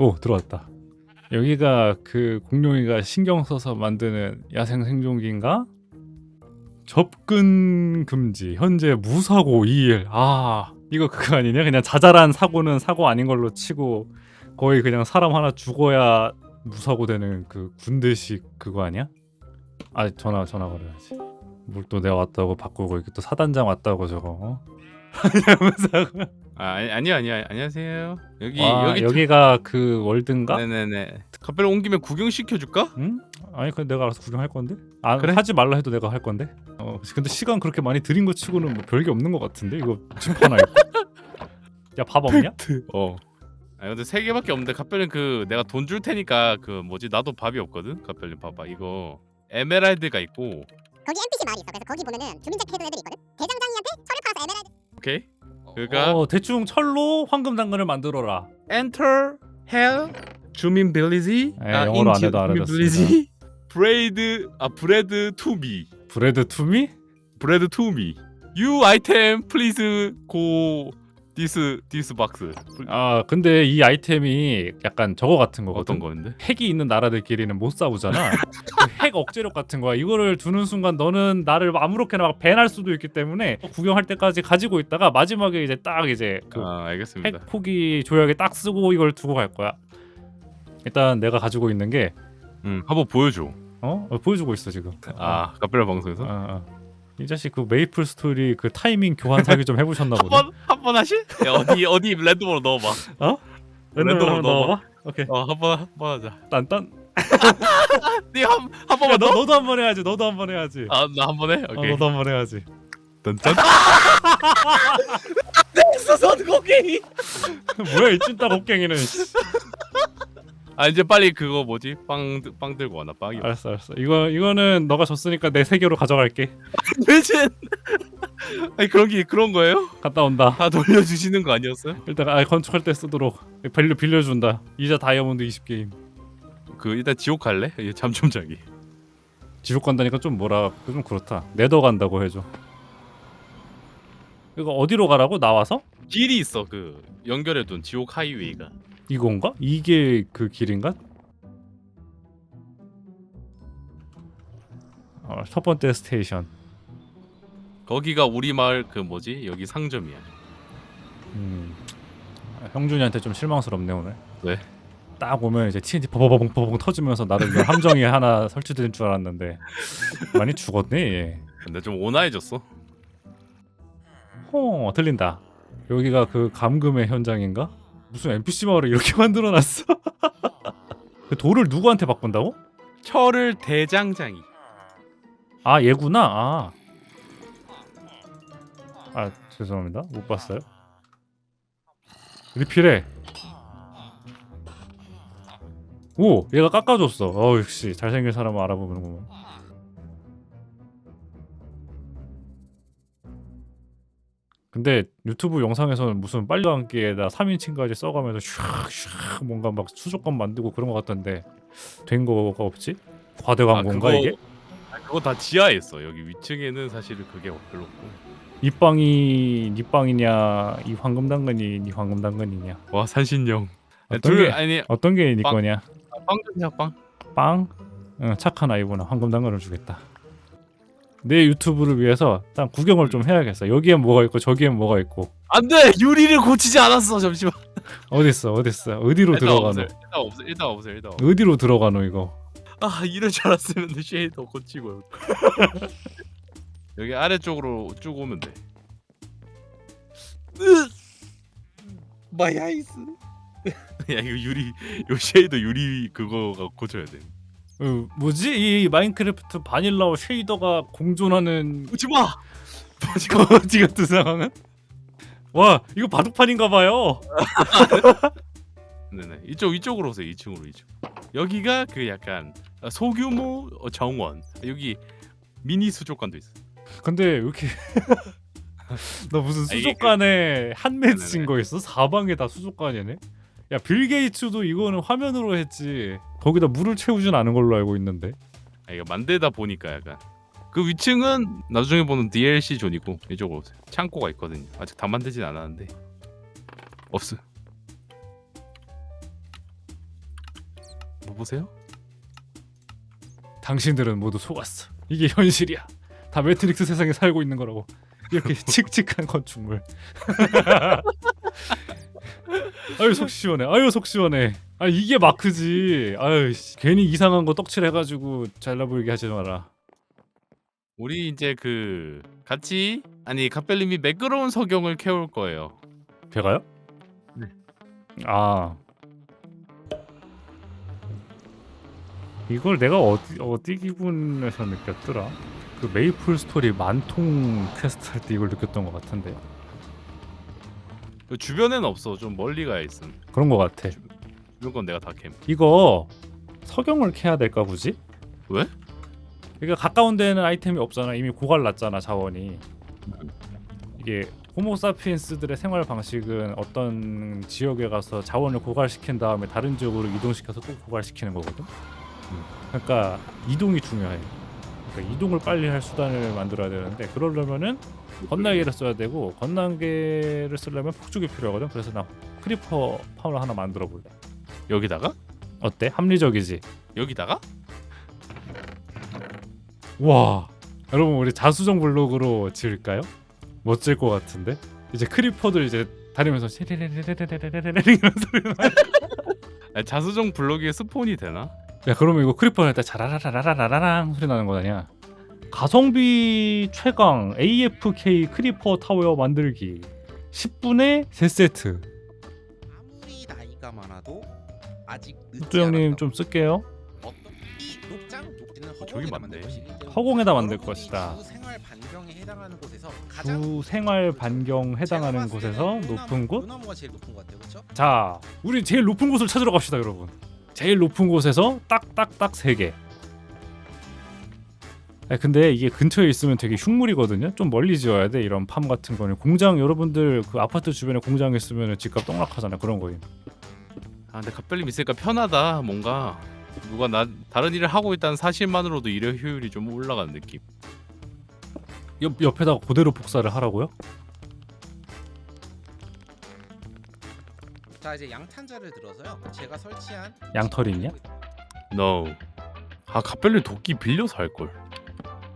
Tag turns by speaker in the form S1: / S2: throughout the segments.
S1: 오 들어왔다. 여기가 그 공룡이가 신경 써서 만드는 야생 생존기인가? 접근 금지. 현재 무사고 2일. 아 이거 그거 아니냐? 그냥 자잘한 사고는 사고 아닌 걸로 치고 거의 그냥 사람 하나 죽어야 무사고 되는 그 군대식 그거 아니야? 아 전화 전화 걸어야지. 뭘 또 내가 왔다고 바꾸고 이게 또 사단장 왔다고 저거. 어? 무사고.
S2: 아 아니 아니 아니 안녕하세요. 여기
S1: 와,
S2: 여기
S1: 여기가 그 월드인가?
S2: 네네네. 갑자기 온 김에 구경 시켜 줄까?
S1: 응? 아니 근데 내가 알아서 구경할 건데. 아
S2: 그래?
S1: 하지 말라 해도 내가 할 건데. 어 근데 시간 그렇게 많이 들인 거 치고는 뭐 별게 없는 것 같은데 이거 집 하나 있고. 야밥 없냐?
S2: 어. 아 근데 세 개밖에 없는데 갑별님 그 내가 돈 줄 테니까 그 뭐지 나도 밥이 없거든. 갑별님 봐봐 이거 에메랄드가 있고
S3: 거기 NPC 마을이 있어. 그래서 거기 보면은 주민자켓 해둔 애들이 있거든. 대장장이한테 철을 팔아서 에메랄드.
S2: 오케이. 그러니까
S1: 어 대충 철로 황금 당근을 만들어라.
S2: Enter Hell 주민 빌리지
S1: 에, 예, 영어로 안 해도 알아듣습니다.
S2: 브레이드 아 브레드 투미
S1: 브레드 투미?
S2: 브레드 투미 You this this box
S1: 아 근데 이 아이템이 약간 저거 같은 거거든.
S2: 어떤 거인데?
S1: 핵이 있는 나라들끼리는 못 싸우잖아. 그핵 억제력 같은 거야. 이거를 두는 순간 너는 나를 아무렇게나 막 배날 수도 있기 때문에 구경할 때까지 가지고 있다가 마지막에 이제 딱 이제 그
S2: 아 알겠습니다.
S1: 핵 포기 조약에 딱 쓰고 이걸 두고 갈 거야. 일단 내가 가지고 있는 게
S2: 음 한번 보여줘.
S1: 어? 어, 보여주고 있어 지금.
S2: 아 카페라 방송에서
S1: 어, 어. 이 자식 그 메이플 스토리 그 타이밍 교환 사기 좀 해보셨나 보네.
S2: 한번 한 번 하실? 야, 어디 어디 랜덤으로 넣어봐. 랜덤으로
S1: 랜덤으로
S2: 넣어봐.
S1: 오케이.
S2: 어 한번 한 번 하자.
S1: 딴딴.
S2: 네한한
S1: 야,
S2: 번만
S1: 너
S2: 더.
S1: 너도 한 번 해야지. 너도 한 번 해야지.
S2: 아나 한 번 해.
S1: 어,
S2: 오케이.
S1: 너도 한 번 해야지.
S2: 딴딴. 있어서 고갱이.
S1: 뭐야 이 찐따 곡괭이는. 씨.
S2: 아 이제 빨리 그거 뭐지? 빵 빵 들고 와나 빵이.
S1: 알았어 알았어. 이거 이거는 너가 줬으니까 내 세계로 가져갈게.
S2: 대신. 아니 그런 게 그런 거예요?
S1: 갔다 온다.
S2: 다 돌려주시는 거 아니었어요?
S1: 일단 아 건축할 때 쓰도록 빌려 빌려준다. 이자 다이아몬드 20 게임.
S2: 그 일단 지옥 갈래? 얘잠좀 자기.
S1: 지옥 간다니까 좀 뭐라 좀 그렇다. 네더 간다고 해줘. 이거 어디로 가라고 나와서?
S2: 길이 있어 그 연결해둔 지옥 하이웨이가.
S1: 이건가? 이게 그 길인가? 어, 첫 번째 스테이션.
S2: 거기가 우리 마을 그 뭐지? 여기 상점이야.
S1: 음. 아, 형준이한테 좀 실망스럽네 오늘.
S2: 왜?
S1: 딱 오면 이제 TNT 버버버벙 버벙 터지면서 나를 위한 함정이 하나 설치된 줄 알았는데 많이 죽었네. 얘.
S2: 근데 좀 온화해졌어.
S1: 어 들린다. 여기가 그 감금의 현장인가? 무슨 NPC 마을을 이렇게 만들어놨어? 그 돌을 누구한테 바꾼다고?
S2: 철을 대장장이.
S1: 아 얘구나. 아. 아 죄송합니다. 못 봤어요. 리필해. 오 얘가 깎아줬어. 어 역시 잘생긴 사람을 알아보는구만. 근데 유튜브 영상에서는 무슨 빨리 감기에다 3인칭까지 써가면서 슉슉 뭔가 막 수족관 만들고 그런 것 같던데 된 거가 없지? 과대 광고인가
S2: 그거-
S1: 이게?
S2: 아, 그거 다 지하에 있어. 여기 위층에는 사실 그게 별로 없고.
S1: 이 빵이 네 빵이냐 이 황금 당근이 네 황금 당근이냐
S2: 와 산신령.
S1: 어떤
S2: 둘
S1: 게
S2: 아니
S1: 어떤 게네
S2: 빵.
S1: 거냐
S2: 빵이야 빵.
S1: 빵 응, 착한 아이구나 황금 당근을 주겠다 내 유튜브를 위해서 딱 구경을 좀 해야겠어 여기엔 뭐가 있고 저기엔 뭐가 있고
S2: 안돼 유리를 고치지 않았어 잠시만.
S1: 어딨어 어딨어 어디로
S2: 일단
S1: 들어가노
S2: 없어요. 일단 없어. 일단 없어요. 일단. 없어요.
S1: 어디로 들어가노 이거
S2: 아 이럴 줄 알았으면 쉐이더 고치고. 여기 아래쪽으로 쭉 오면 돼. 마야이스. 야 이거 유리 요 쉐이더 유리 그거가 고쳐야 돼.
S1: 어, 뭐지 이 마인크래프트 바닐라와 쉐이더가 공존하는
S2: 오지 마.
S1: 거지 같은 상황은 와 이거 바둑판인가 봐요
S2: 네네 이쪽 이쪽으로 오세요 2층으로 이쪽 여기가 그 약간 소규모 어, 정원 여기 미니 수족관도 있어
S1: 근데 왜 이렇게 너 무슨
S2: 아, 이게
S1: 수족관에 한 매치
S2: 네네네.
S1: 거 있어? 사방에 다 수족관이네. 야 빌 게이츠도 이거는 화면으로 했지. 거기다 물을 채우진 않은 걸로 알고 있는데.
S2: 아, 이거 만들다 보니까 약간 그 위층은 나중에 보는 DLC 존이고 이쪽으로 오세요 창고가 있거든요 아직 다 만들진 않았는데 없어 여보세요?
S1: 당신들은 모두 속았어. 이게 현실이야. 다 매트릭스 세상에 살고 있는 거라고. 이렇게 칙칙한 건축물. 아유 속 시원해. 아유 속 시원해. 아 이게 마크지. 아유 씨. 괜히 이상한 거 떡칠해가지고 잘나 보이게 하지 마라.
S2: 우리 이제 그 같이 아니 갑별님이 매끄러운 석영을 캐올 거예요.
S1: 배가요?
S2: 네.
S1: 아 이걸 내가 어디 어디 기분에서 느꼈더라? 그 메이플 스토리 만통 퀘스트 할 때 이걸 느꼈던 것 같은데
S2: 그 주변에는 없어. 좀 멀리 가야 있음.
S1: 그런 것 같아.
S2: 이런 건 내가 다 캠.
S1: 이거 석영을 캐야 될까 굳이?
S2: 왜?
S1: 그러니까 가까운 데는 아이템이 없잖아. 이미 고갈났잖아 자원이. 이게 호모사피엔스들의 생활 방식은 어떤 지역에 가서 자원을 고갈시킨 다음에 다른 지역으로 이동시켜서 또 고갈시키는 거거든. 그러니까 이동이 중요해. 그러니까 이동을 빨리 할 수단을 만들어야 되는데 그러려면은 건날개를 써야 되고 건날개를 쓰려면 폭죽이 필요하거든. 그래서 나 크리퍼 파울 하나 만들어 볼래.
S2: 여기다가?
S1: 어때? 합리적이지?
S2: 여기다가?
S1: 와 여러분 우리 자수정 블록으로 지을까요? 멋질 것 같은데 이제 크리퍼들 이제 다니면서 쉐레레레레레레레레 이런 소리 나.
S2: 아니, 자수정 블록에 스폰이 되나?
S1: 야 그러면 이거 크리퍼 할때 자라라라라라라랑 소리 나는 거 아니야? 가성비 최강 AFK 크리퍼 타워 만들기 10분에 3세트
S4: 아무리 나이가 많아도 아직 늦지
S1: 또 형님. 좀 쓸게요
S4: 이 녹장 녹지는
S2: 저기
S4: 허공에다
S2: 맞네.
S4: 만들
S1: 허공에다 만들
S4: 여러분이
S1: 것이다
S4: 주 생활 반경에 해당하는 곳에서 가장
S1: 주 생활 반경 해당하는
S4: 제가 봤을
S1: 곳에서 높은 곳?
S4: 요나무가 제일 높은 것 같아요, 그렇죠?
S1: 자, 우리 제일 높은 곳을 찾으러 갑시다, 여러분. 제일 높은 곳에서 딱 딱 딱 세 개. 아, 근데 이게 근처에 있으면 되게 흉물이거든요. 좀 멀리 지어야 돼. 이런 팜 같은 거는 공장 여러분들 그 아파트 주변에 공장 있으면 집값 떡락하잖아. 그런 거임.
S2: 아 근데 갑별님 있으니까 편하다. 뭔가 누가 나 다른 일을 하고 있다는 사실만으로도 일의 효율이 좀 올라가는 느낌.
S1: 옆 옆에다가 그대로 복사를 하라고요?
S4: 자 이제 양탄자를 들어서요. 제가 설치한
S1: 양털이 있냐?
S2: No. 아 갑별님 도끼 빌려서 할 걸.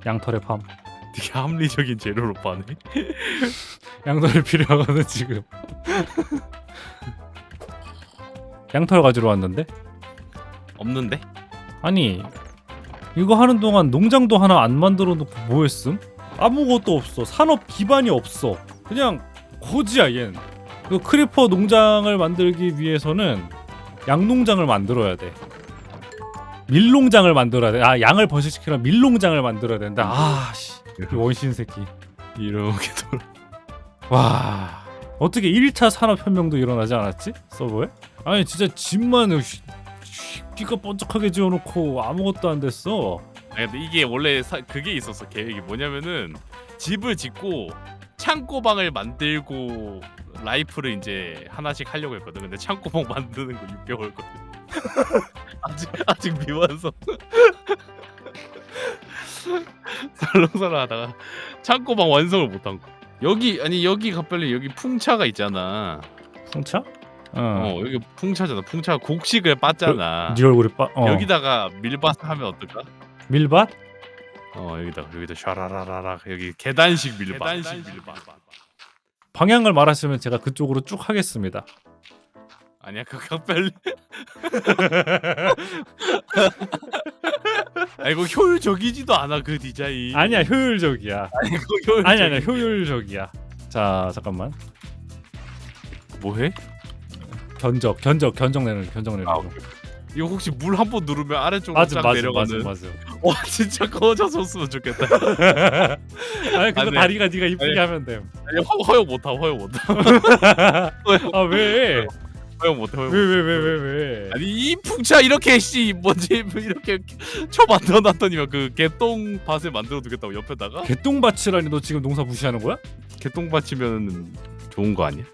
S1: 양털의 팜.
S2: 되게 합리적인 재료로 빠네.
S1: 양털이 필요하거든 지금. 양털 가지러 왔는데?
S2: 없는데?
S1: 아니 이거 하는 동안 농장도 하나 안 만들어 놓고 뭐 했음? 아무것도 없어. 산업 기반이 없어. 그냥 거지야 얜그 크리퍼 농장을 만들기 위해서는 양농장을 만들어야 돼. 밀농장을 만들어야 돼아 양을 번식시키려 밀농장을 만들어야 된다. 아씨. 원신 새끼.
S2: 이렇게 돌.
S1: 와 어떻게 1차 산업혁명도 일어나지 않았지 서버에? 아니 진짜 집만 끼가 번쩍하게 지어놓고 아무것도 안 됐어
S2: 아 근데 이게 원래 사, 그게 있었어 계획이 뭐냐면은 집을 짓고 창고방을 만들고 라이프를 이제 하나씩 하려고 했거든. 근데 창고방 만드는 거 6개월 거든. 아직 아직 미완성. 설렁설렁 하다가 창고방 완성을 못한 거. 여기 아니 여기 갑별리 여기 풍차가 있잖아.
S1: 풍차?
S2: 어,
S1: 어.
S2: 여기 풍차잖아. 풍차 곡식을 빻잖아.
S1: 네 얼굴이 빠. 어.
S2: 여기다가 밀밭 하면 어떨까?
S1: 밀밭?
S2: 어 여기다 여기다 샤라라라라 여기 계단식 밀밭 계단식 밀밭
S1: 방향을 말하시면 제가 그쪽으로 쭉 하겠습니다.
S2: 아니야 그 각별 아 이거 효율적이지도 않아 그 디자인
S1: 아니야 효율적이야. 아니 아니야 효율적이야. 자 잠깐만
S2: 뭐해
S1: 견적 견적 견적 내는 견적 내는
S2: 아,
S1: 거.
S2: 이거 혹시 물 한 번 누르면 아래쪽으로
S1: 맞아
S2: 쫙
S1: 맞아
S2: 내려가는
S1: 맞아 맞아.
S2: 와 진짜 꺼져줬으면 좋겠다
S1: 아니 그거
S2: 네.
S1: 다리가 네가 이쁘게
S2: 아니.
S1: 하면 돼.
S2: 아니, 허, 허용 못하 허용 못하
S1: 아 왜?
S2: 허용 못해 허용
S1: 왜 왜 왜 왜 왜?
S2: 아니 이 풍차 이렇게 씨 뭐지 이렇게 쳐 만들어 놨더니만 그 개똥 밭을 만들어 두겠다고 옆에다가
S1: 개똥밭이라니 너 지금 농사 무시하는 거야?
S2: 개똥밭이면 좋은 거 아니야?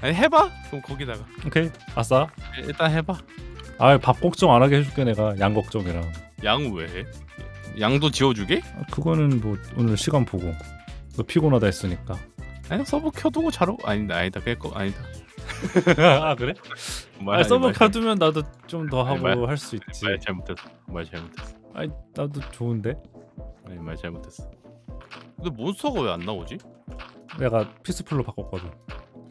S2: 아니 해봐 그럼 거기다가
S1: 오케이 아싸.
S2: 일단 해봐
S1: 아밥 걱정 안 하게 해줄게 내가 양 걱정이랑.
S2: 양 왜 해? 양도 지워주게?
S1: 아, 그거는 뭐 오늘 시간 보고. 너 피곤하다 했으니까.
S2: 아니 서버 켜두고 자러 아니다 아니다 깰거 아니다
S1: 아 그래?
S2: 말
S1: 아, 서버
S2: 말,
S1: 켜두면 나도 좀 더 하고
S2: 말-
S1: 할수 있지.
S2: 말 잘못했어. 말 잘못했어.
S1: 아니 나도 좋은데.
S2: 아니 말 잘못했어. 근데 몬스터가 왜 안 나오지?
S1: 내가 피스풀로 바꿨거든.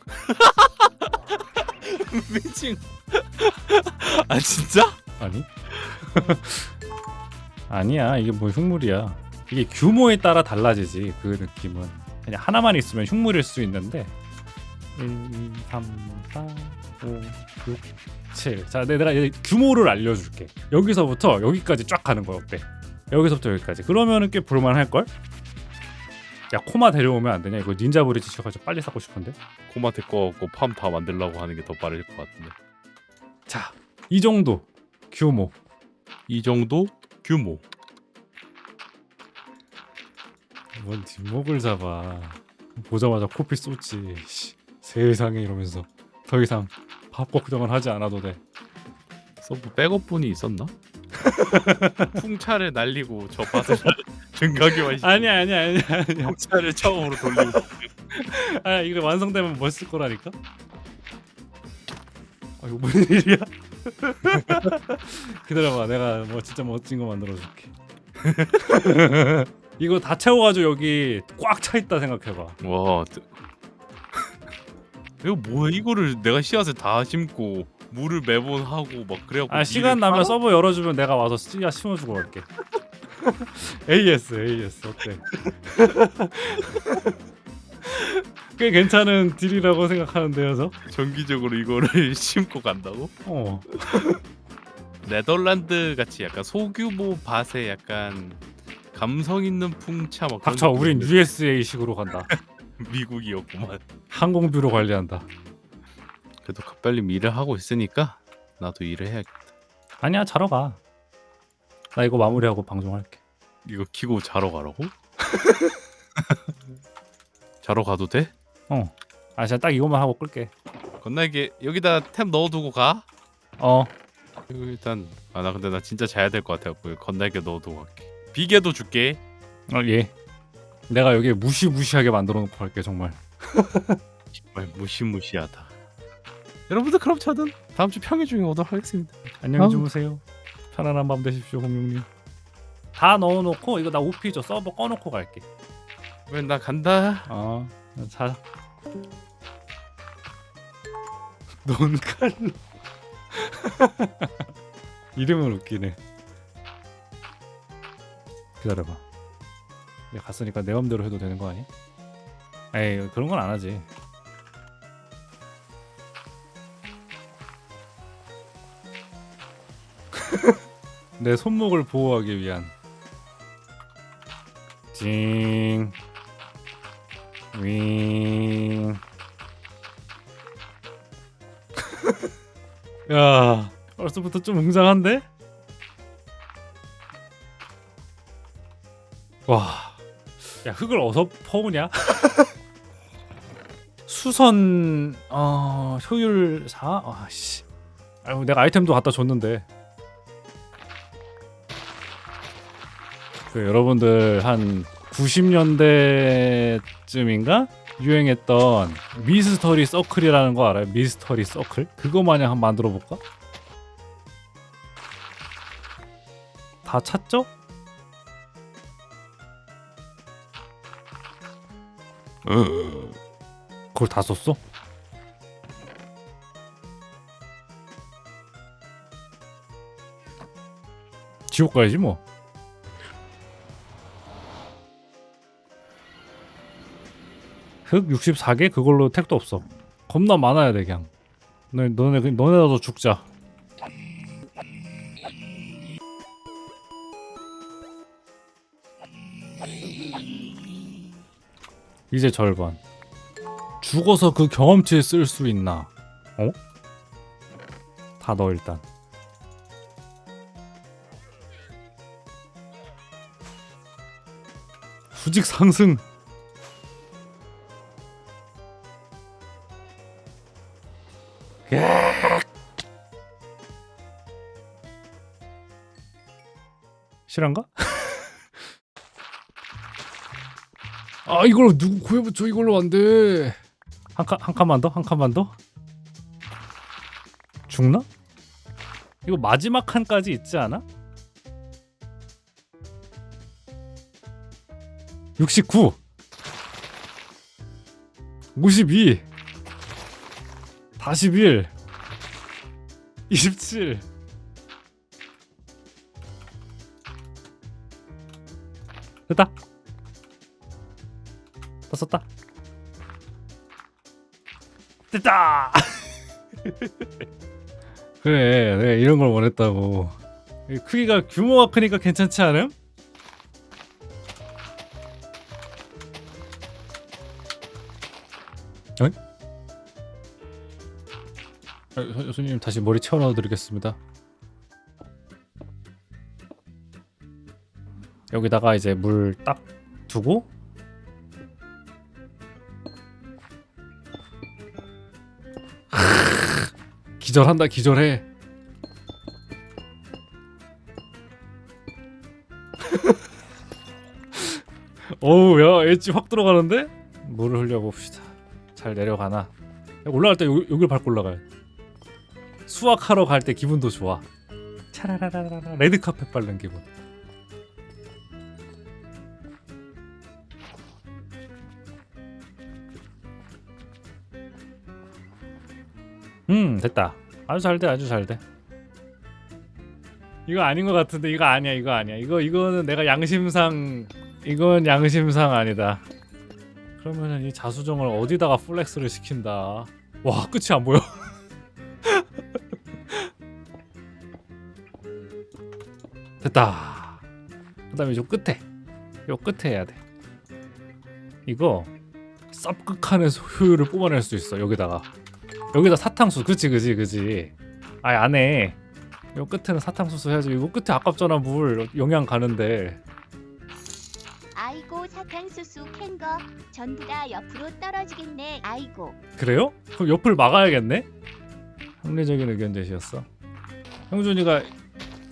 S2: 미친. 아 진짜?
S1: 아니? 아니야 이게 뭐 흉물이야. 이게 규모에 따라 달라지지 그 느낌은. 그냥 하나만 있으면 흉물일 수 있는데 1, 2, 3, 4, 5, 6, 7. 자, 내- 내가 규모를 알려줄게. 여기서부터 여기까지 쫙 가는 거야 어때? 여기서부터 여기까지. 그러면은 꽤 볼만할 걸? 야 코마 데려오면 안 되냐? 이거 닌자 브리 지 쳐가지고 빨리 사고 싶은데.
S2: 코마 데거 갖고 팜 다 만들려고 하는 게 더 빠를 것 같은데.
S1: 자, 이 정도 규모.
S2: 이 정도 규모.
S1: 뭔 뒷목을 잡아 보자마자 코피 쏟지 씨, 세상에 이러면서 더 이상 밥 걱정을 하지 않아도 돼.
S2: 서브 백업분이 있었나? 풍차를 날리고 저 밭을 증가기만
S1: 아니야 아니야 아니야 아니야
S2: 풍차를 처음으로 돌리고.
S1: 아 이거 완성되면 멋있을 거라니까? 아 이거 무슨 일이야? 기다려봐 내가 뭐 진짜 멋진 거 만들어줄게. 이거 다 채워가지고 여기 꽉 차 있다 생각해봐.
S2: 와 뜨- 이거 뭐야 이거를 내가 씨앗을 다 심고 물을 매번 하고 막 그래갖고
S1: 아 시간 나면 서버 열어주면 내가 와서 씨앗 심어주고 갈게 AS AS 어때? 꽤 괜찮은 딜이라고 생각하는데요 저?
S2: 정기적으로 이거를 심고 간다고?
S1: 어
S2: 네덜란드 같이 약간 소규모 밭에 약간 감성 있는 풍차 막 그런
S1: 닥쳐 우린 USA식으로 간다
S2: 미국이었구만.
S1: 항공뷰로 관리한다.
S2: 그래도 각별님 일을 하고 있으니까 나도 일을 해야겠다.
S1: 아니야 자러 가 나 이거 마무리하고 방송할게.
S2: 이거 키고 자러 가라고? 자러 가도 돼?
S1: 아 진짜 딱 이것만 하고 끌게.
S2: 건날개 여기다 템 넣어두고 가?
S1: 어.
S2: 이거 일단 아 나 근데 나 진짜 자야 될 것 같아갖고 건날개 넣어두고 갈게. 비계도 줄게.
S1: 어, 예. 내가 여기 무시무시하게 만들어 놓고 갈게 정말
S2: 정말 무시무시하다 여러분들 그럼 저는 다음 주 평일 중에 오도록 하겠습니다
S1: 안녕히
S2: 아우.
S1: 주무세요 편안한 밤 되십시오 공룡님 다 넣어놓고 이거 나 오피죠 서버 꺼놓고 갈게
S2: 왜나 간다
S1: 어, 자. 논칼로. 이름은 웃기네. 기다려봐. 얘 갔으니까 내 맘대로 해도 되는 거 아니야? 에이 그런 건 안 하지. 내 손목을 보호하기 위한. 징. 윙. 야, 벌써부터 좀 웅장한데? 와, 야 흙을 어디서 퍼오냐? 수선 어 효율 4? 아씨, 아유 내가 아이템도 갖다 줬는데. 그 여러분들 한 90년대쯤인가 유행했던 미스터리 서클이라는 거 알아요? 미스터리 서클? 그거 마냥 한번 만들어 볼까? 다 찾죠? 그걸 다 썼어? 지옥 가야지 뭐. 흙 64개 그걸로 택도 없어. 겁나 많아야 돼 그냥. 너네 너네 그- 너네라도 죽자. 이제 절반. 죽어서 그 경험치에 쓸수 있나? 어? 다 넣어 일단. 수직 상승. 실한가? 아 이걸 누구 구해 붙여 이걸로 안 돼 한 칸 한 칸만 더? 한 칸만 더? 죽나? 이거 마지막 칸까지 있지 않아? 69 52 41 27 됐다 다 썼다 됐다 그래 내가 이런 걸 원했다고 이 크기가 규모가 크니까 괜찮지 않음? 어? 아, 선- 손님 다시 머리 채워넣어 드리겠습니다 여기다가 이제 물 딱 두고 기절한다 기절해. 어우 야 엣지 확 들어가는데? 물을 흘려봅시다. 잘 내려가나? 야, 올라갈 때 요, 여길 밟고 올라가요. 수학하러 갈 때 기분도 좋아. 차라라라라 레드카펫 밟는 기분. 음 됐다 아주 잘 돼 아주 잘 돼. 이거 아닌 것 같은데 이거 아니야 이거 아니야. 이거 이거는 내가 양심상 이건 양심상 아니다. 그러면은 이 자수정을 어디다가 플렉스를 시킨다. 와 끝이 안 보여. 됐다. 그 다음에 요 끝에 요 끝에 해야 돼. 이거 쌉극한에서 효율을 뽑아낼 수 있어 여기다가 여기다 사탕수 그치 그치 그치 아 안에 요 끝에는 사탕수수 해야지 이거 끝에 아깝잖아 물 영양 가는데
S5: 아이고 사탕수수 캔 거 전부 다 옆으로 떨어지겠네. 아이고.
S1: 그래요? 그럼 옆을 막아야겠네? 합리적인 의견 제시였어 형준이가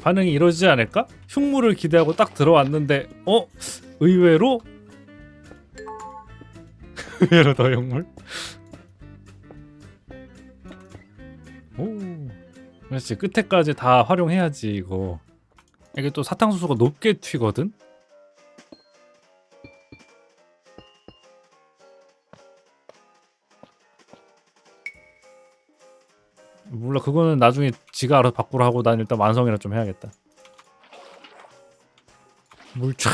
S1: 반응이 이러지 않을까? 흉물을 기대하고 딱 들어왔는데 어? 의외로? 의외로 더 흉물? 그렇지 끝에까지 다 활용해야지 이거 이게 또 사탕수수가 높게 튀거든? 몰라 그거는 나중에 지가 알아서 바꾸라 하고 난 일단 완성이나 좀 해야겠다 촥.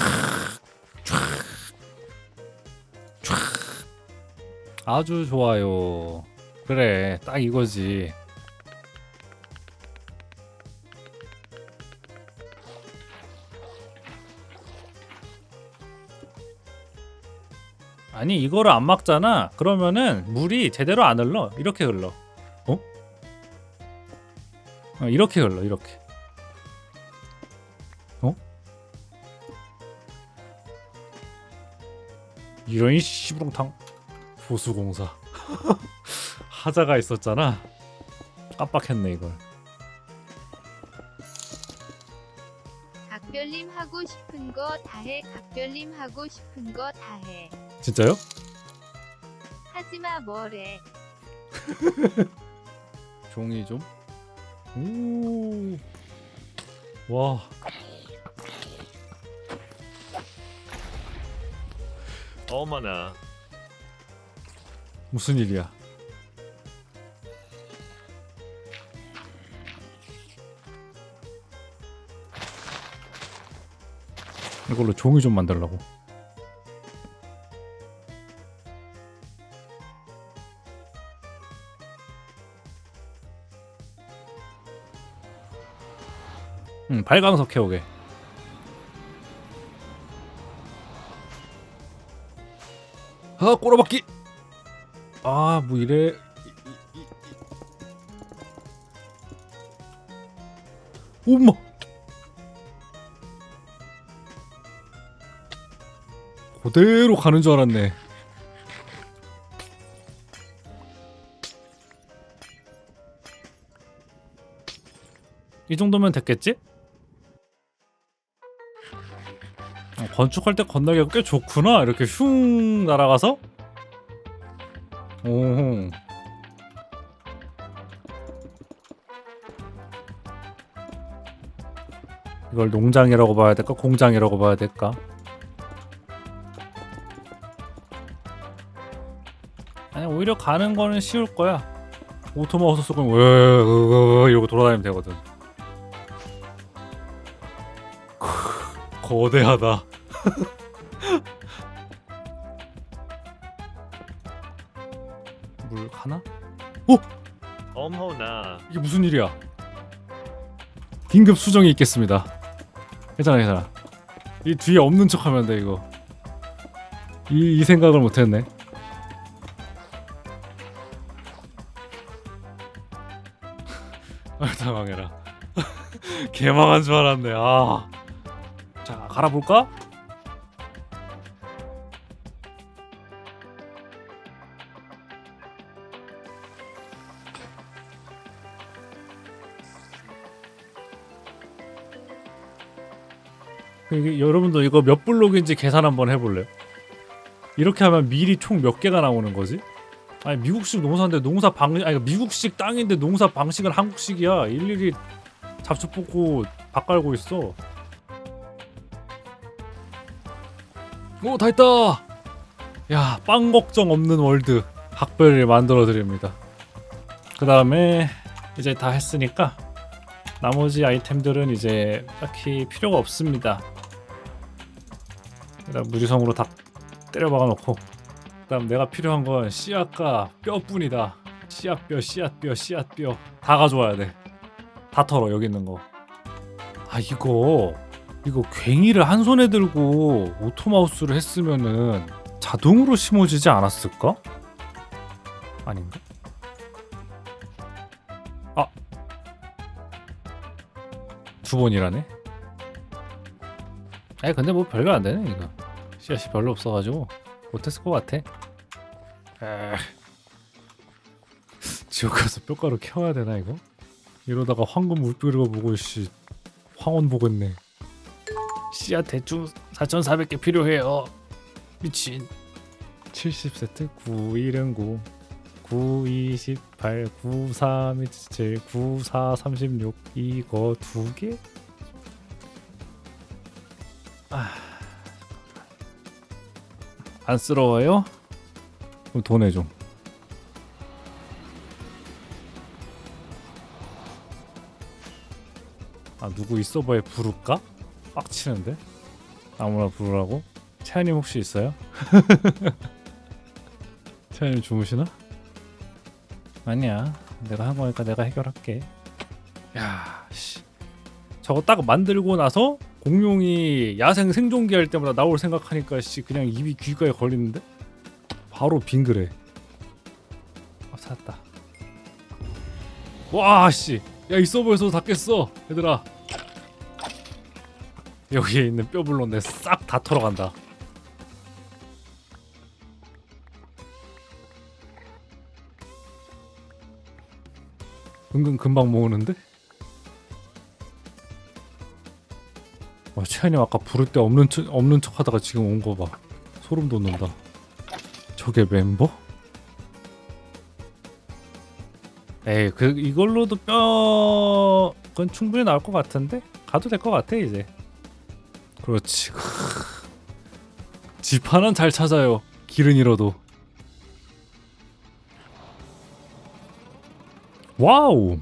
S1: 아주 좋아요 그래 딱 이거지 아니 이거를 안 막잖아 그러면은 물이 제대로 안 흘러 이렇게 흘러 어? 어, 이렇게 흘러 이렇게 어? 이런 씨부렁탕 보수공사 하자가 있었잖아 깜빡했네 이걸
S6: 각별님 하고 싶은 거 다 해. 각별님 하고 싶은 거 다 해.
S1: 진짜요?
S6: 하지마 뭐래.
S1: 종이 좀. 오. 와.
S7: 어머나
S1: 무슨 일이야? 이걸로 종이 좀 만들라고. 응, 발광석 해오게. 아, 꼬라박기. 아, 뭐 이래. 엄마. 그대로 가는 줄 알았네. 이 정도면 됐겠지? 건축할 때 건너기가 꽤 좋구나. 이렇게 슝 날아가서? 오. 이걸 농장이라고 봐야 될까? 공장이라고 봐야 될까? 아니 오히려 가는 거는 쉬울 거야. 오토마우스 속은 왜 이러고 돌아다니면 되거든. 거대하다. 물 가나?
S7: 어머나
S1: 이게 무슨 일이야? 긴급 수정이 있겠습니다. 괜찮아, 괜찮아. 이 뒤에 없는 척하면 돼 이거. 이, 이 생각을 못했네. 아, 당황해라. 개망한 줄 알았네. 아. 자, 갈아볼까? 여러분도 이거 몇 블록인지 계산 한번 해볼래요? 이렇게 하면 미리 총 몇 개가 나오는 거지? 아니 미국식 농사인데 농사 방 아니 미국식 땅인데 농사 방식은 한국식이야. 일일이 잡초 뽑고 밥 깔고 있어. 오 다 했다. 야 빵 걱정 없는 월드 학별을 만들어 드립니다. 그 다음에 이제 다 했으니까 나머지 아이템들은 이제 딱히 필요가 없습니다. 일단 무지성으로 다 때려 박아 놓고 그다음 내가 필요한 건 씨앗과 뼈뿐이다. 씨앗뼈, 씨앗뼈, 씨앗뼈 다 가져와야 돼. 다 털어 여기 있는 거. 아 이거 이거 괭이를 한 손에 들고 오토마우스를 했으면은 자동으로 심어지지 않았을까? 아닌가? 아. 두 번이라네. 아니 근데 뭐 별거 안 되네 이거. 씨앗이 별로 없어가지고 못했을 것 같아. 지옥 가서 뼈가루 캐와야 되나 이거? 이러다가 황금 물병이고 보고 씨 황혼 보겠네. 씨앗 대충 4,400개 필요해요. 미친. 70세트 91은 9 9 28 9 3 27 9 4 36 이거 두 개? 안쓰러워요? 그럼 돈 해줘. 아 누구 이 서버에 부를까? 빡치는데? 아무나 부르라고? 채아님 혹시 있어요? 채아님 주무시나? 아니야 내가 한 거니까 내가 해결할게 야 씨. 저거 딱 만들고 나서 공룡이 야생 생존기 할 때마다 나올 생각하니까 씨 그냥 입이 귀가에 걸리는데? 바로 빙그레. 아 찾았다. 와씨. 야 이 서버에서 다 깼어 얘들아. 여기에 있는 뼈불로 내싹 다 털어간다. 은근 금방 모으는데? 와 채연이 아까 부를 때 없는 척, 없는 척 하다가 지금 온 거 봐. 소름 돋는다. 저게 멤버? 에이 그 이걸로도 뼈 그건 충분히 나올 것 같은데 가도 될 것 같아 이제. 그렇지. 집 하나는 잘 찾아요. 길은 잃어도. 와우.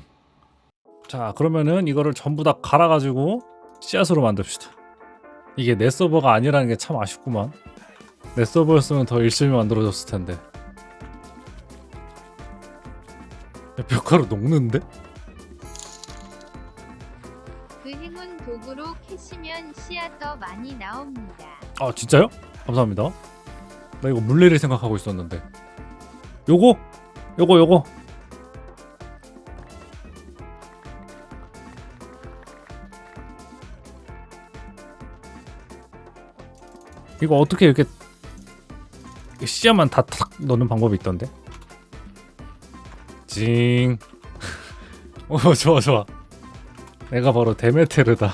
S1: 자 그러면은 이거를 전부 다 갈아가지고 씨앗으로 만듭시다. 이게 내 서버가 아니라는 게 참 아쉽구만. 내 서버였으면 더 열심히 만들어졌을 텐데. 야, 벽가루 녹는데?
S6: 그 행운 도구로 캐시면 씨앗 더 많이 나옵니다.
S1: 아 진짜요? 감사합니다. 나 이거 물레를 생각하고 있었는데. 요거, 요거, 요거. 이거 어떻게 이렇게 씨앗만 다 탁 넣는 방법이 있던데? 징. 어 좋아 좋아. 내가 바로 데메테르다.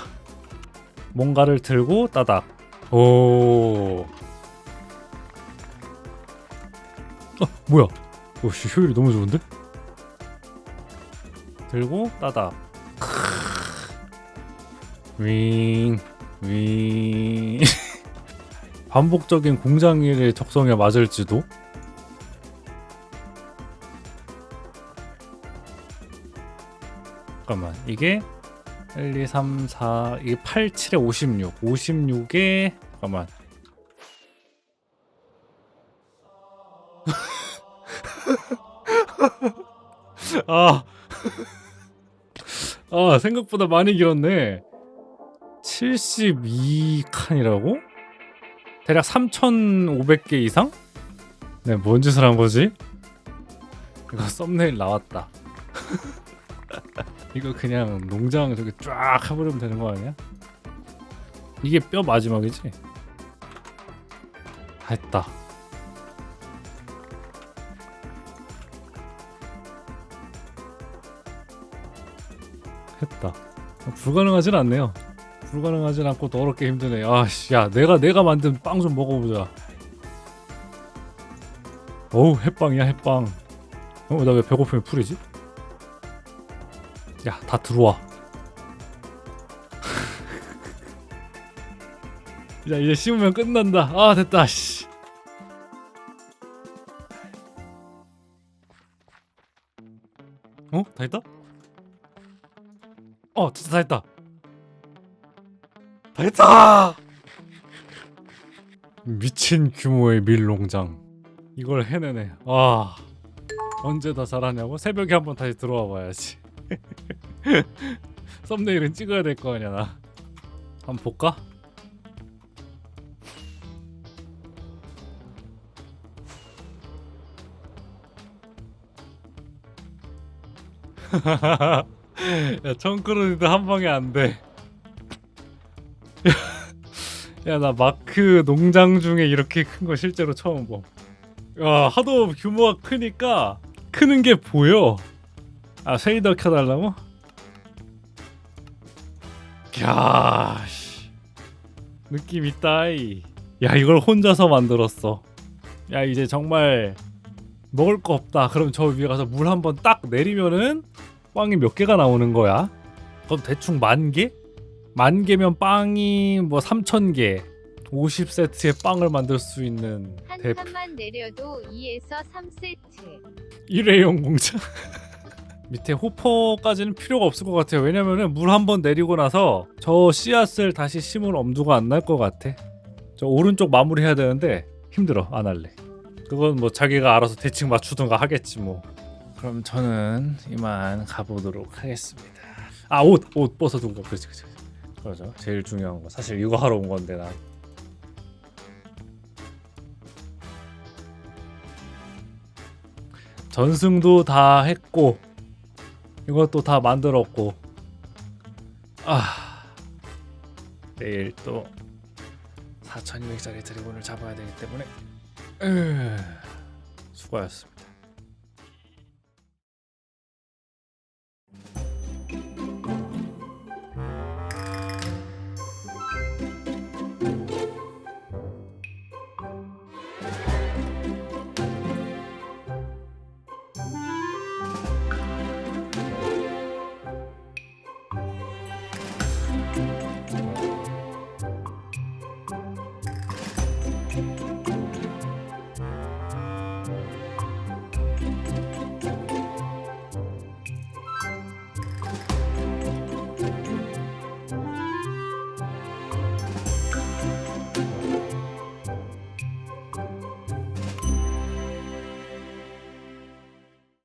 S1: 뭔가를 들고 따닥. 오. 어 뭐야? 오씨 효율이 너무 좋은데? 들고 따닥. 윙, 윙. 반복적인 공장 일의 적성에 맞을지도? 잠깐만, 이게 1, 2, 3, 4, 이게 8, 7에 56. 56에, 잠깐만. 아, 아, 생각보다 많이 길었네. 72칸이라고? 대략 3,500개 이상? 네, 뭔 짓을 한 거지? 이거 썸네일 나왔다. 이거 그냥 농장 저기 쫙 해버리면 되는 거 아니야? 이게 뼈 마지막이지? 다 했다. 했다. 불가능하진 않네요. 불가능하진 않고 더럽게 힘드네. 아씨, 야, 내가 내가 만든 빵 좀 먹어보자. 어우, 햇빵이야, 햇빵. 어, 나 왜 배고프면 풀이지? 야, 다 들어와. 야, 이제 씹으면 끝난다. 아, 됐다. 씨. 어? 다 했다? 어, 진짜 다 했다. 다 했다! 미친 규모의 밀농장. 이걸 해내네. 와. 언제 다 잘하냐고? 새벽에 한번 다시 들어와 봐야지. 썸네일은 찍어야 될 거 아니야, 나. 한번 볼까? 야, 청크로니도 한 방에 안 돼. 야, 나 마크 농장 중에 이렇게 큰 거 실제로 처음 봐. 야, 하도 규모가 크니까 크는 게 보여. 아, 쉐이더 켜달라고? 야, 씨. 느낌 있다이. 야, 이걸 혼자서 만들었어. 야, 이제 정말 먹을 거 없다. 그럼 저 위에 가서 물 한번 딱 내리면은 빵이 몇 개가 나오는 거야? 그럼 대충 만 개? 만 개면 빵이 뭐 3천 개. 50세트의 빵을 만들 수 있는
S6: 한
S1: 대표
S6: 칸만 내려도 2에서 3세트.
S1: 일회용 공장. 밑에 호퍼까지는 필요가 없을 것 같아요. 왜냐면은 물 한 번 내리고 나서 저 씨앗을 다시 심을 엄두가 안 날 것 같아. 저 오른쪽 마무리 해야 되는데 힘들어. 안 할래. 그건 뭐 자기가 알아서 대칭 맞추든가 하겠지 뭐. 그럼 저는 이만 가보도록 하겠습니다. 아 옷 옷 벗어둔 거 그렇지 그렇지. 그러죠. 제일 중요한 거. 사실 이거 하러 온 건데 나. 전승도 다 했고 이것도 다 만들었고 아 내일 또 4200짜리 드래곤을 잡아야 되기 때문에 으, 수고하셨습니다